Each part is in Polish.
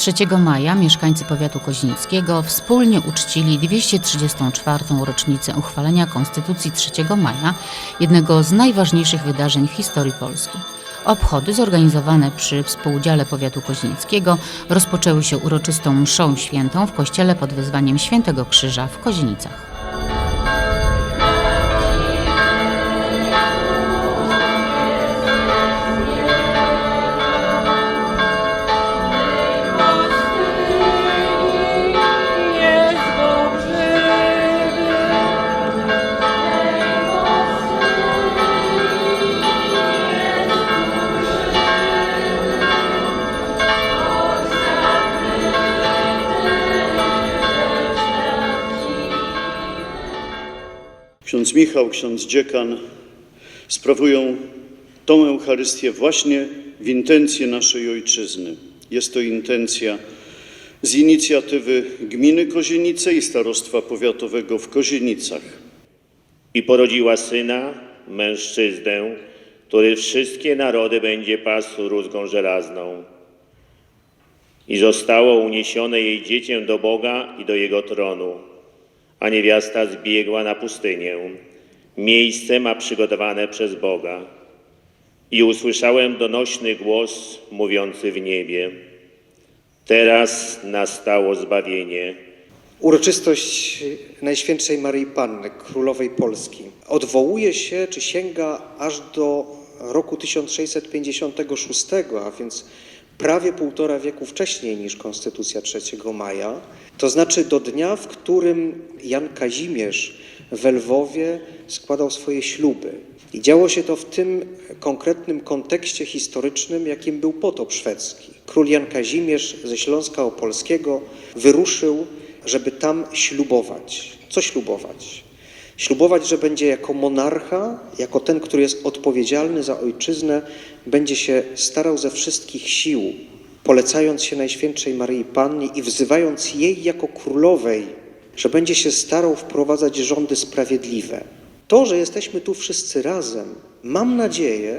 3 maja mieszkańcy powiatu kozinickiego wspólnie uczcili 234. rocznicę uchwalenia Konstytucji 3 maja, jednego z najważniejszych wydarzeń w historii Polski. Obchody zorganizowane przy współudziale powiatu kozinickiego rozpoczęły się uroczystą mszą świętą w kościele pod wezwaniem Świętego Krzyża w Kozinicach. Ksiądz Michał, ksiądz dziekan sprawują tą Eucharystię właśnie w intencje naszej ojczyzny. Jest to intencja z inicjatywy Gminy Kozienice i Starostwa Powiatowego w Kozienicach. I porodziła syna, mężczyznę, który wszystkie narody będzie pasł rózgą żelazną. I zostało uniesione jej dziecię do Boga i do jego tronu, a niewiasta zbiegła na pustynię. Miejsce ma przygotowane przez Boga. I usłyszałem donośny głos mówiący w niebie. Teraz nastało zbawienie. Uroczystość Najświętszej Maryi Panny, Królowej Polski, odwołuje się czy sięga aż do roku 1656, a więc prawie półtora wieku wcześniej niż Konstytucja 3 maja, to znaczy do dnia, w którym Jan Kazimierz w Lwowie składał swoje śluby. I działo się to w tym konkretnym kontekście historycznym, jakim był potop szwedzki. Król Jan Kazimierz ze Śląska Opolskiego wyruszył, żeby tam ślubować. Co ślubować? Ślubować, że będzie jako monarcha, jako ten, który jest odpowiedzialny za ojczyznę, będzie się starał ze wszystkich sił, polecając się Najświętszej Maryi Pannie i wzywając jej jako królowej, że będzie się starał wprowadzać rządy sprawiedliwe. To, że jesteśmy tu wszyscy razem, mam nadzieję,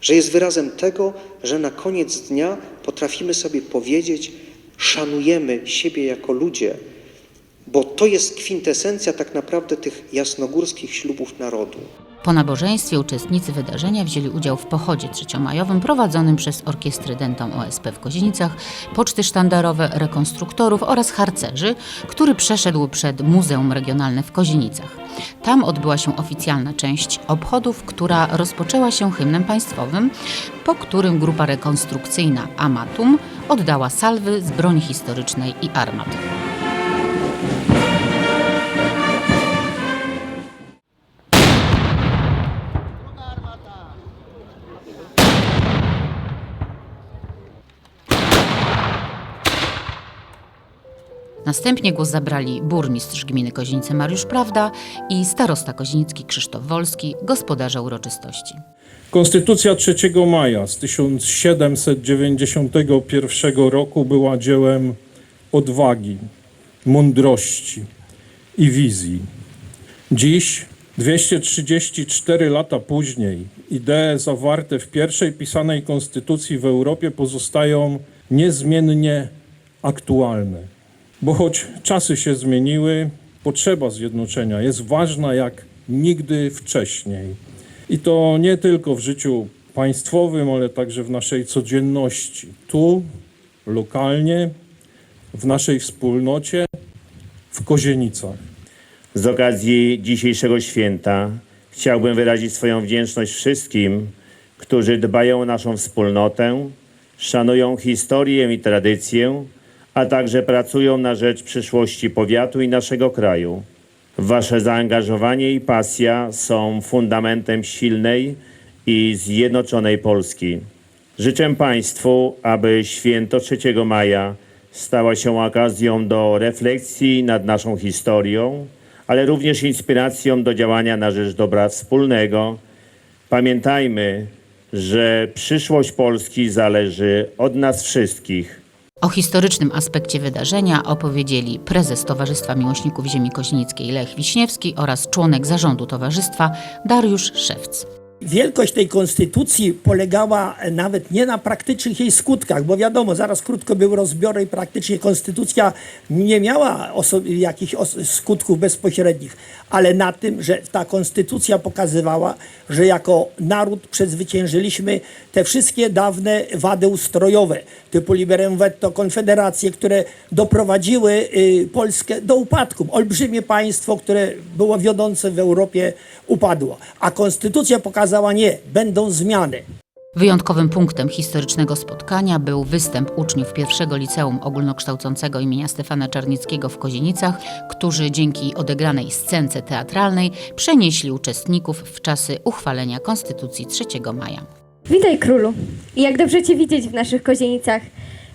że jest wyrazem tego, że na koniec dnia potrafimy sobie powiedzieć, szanujemy siebie jako ludzie, bo to jest kwintesencja tak naprawdę tych jasnogórskich ślubów narodu. Po nabożeństwie uczestnicy wydarzenia wzięli udział w pochodzie trzeciomajowym prowadzonym przez Orkiestrę Dentą OSP w Kozienicach, poczty sztandarowe, rekonstruktorów oraz harcerzy, który przeszedł przed Muzeum Regionalne w Kozienicach. Tam odbyła się oficjalna część obchodów, która rozpoczęła się hymnem państwowym, po którym grupa rekonstrukcyjna Amatum oddała salwy z broni historycznej i armat. Następnie głos zabrali burmistrz gminy Kozienice Mariusz Prawda i starosta kozinicki Krzysztof Wolski, gospodarze uroczystości. Konstytucja 3 maja z 1791 roku była dziełem odwagi, mądrości i wizji. Dziś, 234 lata później, idee zawarte w pierwszej pisanej konstytucji w Europie pozostają niezmiennie aktualne. Bo choć czasy się zmieniły, potrzeba zjednoczenia jest ważna jak nigdy wcześniej. I to nie tylko w życiu państwowym, ale także w naszej codzienności. Tu, lokalnie, w naszej wspólnocie, w Kozienicach. Z okazji dzisiejszego święta chciałbym wyrazić swoją wdzięczność wszystkim, którzy dbają o naszą wspólnotę, szanują historię i tradycję, a także pracują na rzecz przyszłości powiatu i naszego kraju. Wasze zaangażowanie i pasja są fundamentem silnej i zjednoczonej Polski. Życzę Państwu, aby święto 3 maja stała się okazją do refleksji nad naszą historią, ale również inspiracją do działania na rzecz dobra wspólnego. Pamiętajmy, że przyszłość Polski zależy od nas wszystkich. O historycznym aspekcie wydarzenia opowiedzieli prezes Towarzystwa Miłośników Ziemi Koźnickiej Lech Wiśniewski oraz członek zarządu towarzystwa Dariusz Szewc. Wielkość tej konstytucji polegała nawet nie na praktycznych jej skutkach, bo wiadomo, zaraz krótko były rozbiory i praktycznie konstytucja nie miała jakichś skutków bezpośrednich, ale na tym, że ta konstytucja pokazywała, że jako naród przezwyciężyliśmy te wszystkie dawne wady ustrojowe, typu liberem veto, konfederacje, które doprowadziły y, Polskę do upadku. Olbrzymie państwo, które było wiodące w Europie, upadło. A konstytucja pokazała nie, będą zmiany. Wyjątkowym punktem historycznego spotkania był występ uczniów pierwszego liceum ogólnokształcącego imienia Stefana Czarnieckiego w Kozienicach, którzy dzięki odegranej scence teatralnej przenieśli uczestników w czasy uchwalenia Konstytucji 3 maja. Witaj królu. I jak dobrze cię widzieć w naszych kozienicach.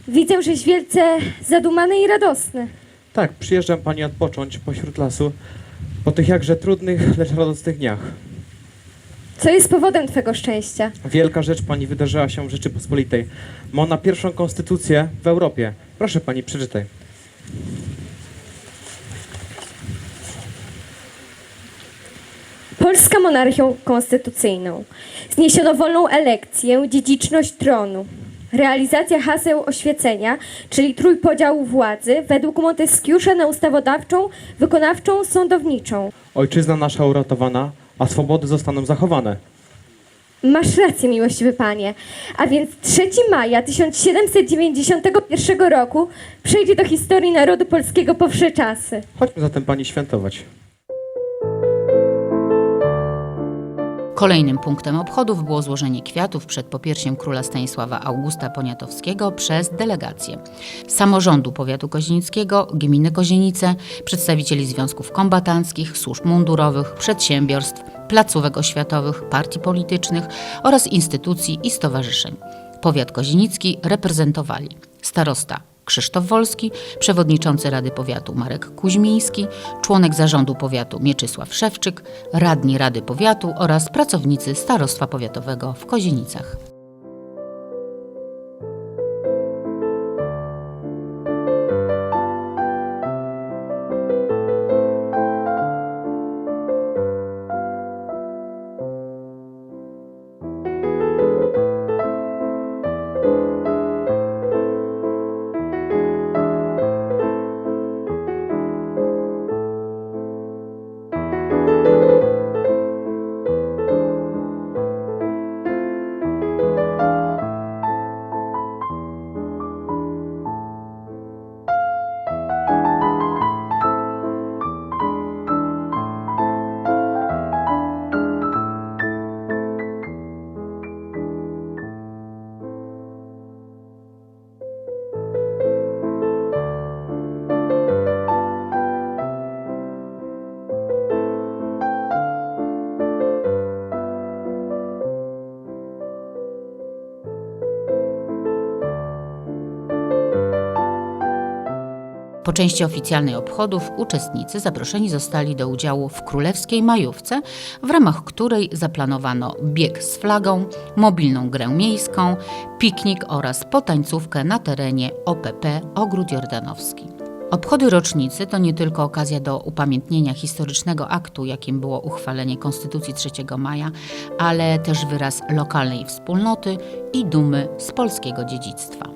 Widzę, żeś wielce zadumany i radosny. Tak, przyjeżdżam pani odpocząć pośród lasu po tych jakże trudnych, lecz radosnych dniach. Co jest powodem twego szczęścia? Wielka rzecz pani wydarzyła się w Rzeczypospolitej. Ma ona pierwszą konstytucję w Europie. Proszę pani, przeczytaj. Polska monarchią konstytucyjną. Zniesiono wolną elekcję, dziedziczność tronu. Realizacja haseł oświecenia, czyli trójpodziału władzy, według Monteskiusza na ustawodawczą, wykonawczą, sądowniczą. Ojczyzna nasza uratowana, a swobody zostaną zachowane. Masz rację, miłościwy panie. A więc 3 maja 1791 roku przejdzie do historii narodu polskiego po wsze czasy. Chodźmy zatem pani świętować. Kolejnym punktem obchodów było złożenie kwiatów przed popiersiem króla Stanisława Augusta Poniatowskiego przez delegację samorządu powiatu kozienickiego, gminy Kozienice, przedstawicieli związków kombatanckich, służb mundurowych, przedsiębiorstw, placówek oświatowych, partii politycznych oraz instytucji i stowarzyszeń. Powiat kozienicki reprezentowali starosta Krzysztof Wolski, przewodniczący Rady Powiatu Marek Kuźmiński, członek zarządu powiatu Mieczysław Szewczyk, radni Rady Powiatu oraz pracownicy Starostwa Powiatowego w Kozienicach. Po części oficjalnej obchodów uczestnicy zaproszeni zostali do udziału w królewskiej majówce, w ramach której zaplanowano bieg z flagą, mobilną grę miejską, piknik oraz potańcówkę na terenie OPP Ogród Jordanowski. Obchody rocznicy to nie tylko okazja do upamiętnienia historycznego aktu, jakim było uchwalenie Konstytucji 3 maja, ale też wyraz lokalnej wspólnoty i dumy z polskiego dziedzictwa.